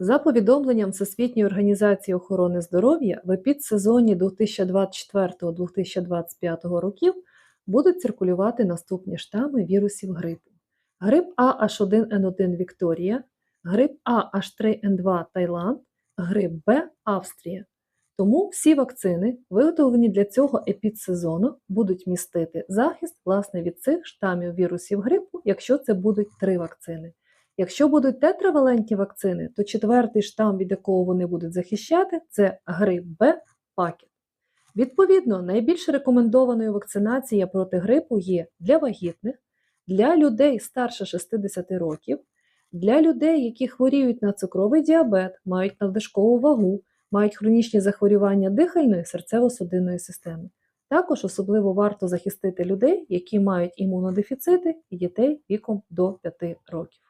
За повідомленням Всесвітньої організації охорони здоров'я, в епідсезоні 2024-2025 років будуть циркулювати наступні штами вірусів грипу: грип А H1N1 Вікторія, грип А H3N2 Таїланд, грип Б Австрія. Тому всі вакцини, виготовлені для цього епідсезону, будуть містити захист власне від цих штамів вірусів грипу, якщо це будуть три вакцини. Якщо будуть тетравалентні вакцини, то четвертий штам, від якого вони будуть захищати, це грип Б пакет. Відповідно, найбільш рекомендованою вакцинація проти грипу є для вагітних, для людей старше 60 років, для людей, які хворіють на цукровий діабет, мають надлишкову вагу, мають хронічні захворювання дихальної серцево-судинної системи. Також особливо варто захистити людей, які мають імунодефіцити і дітей віком до 5 років.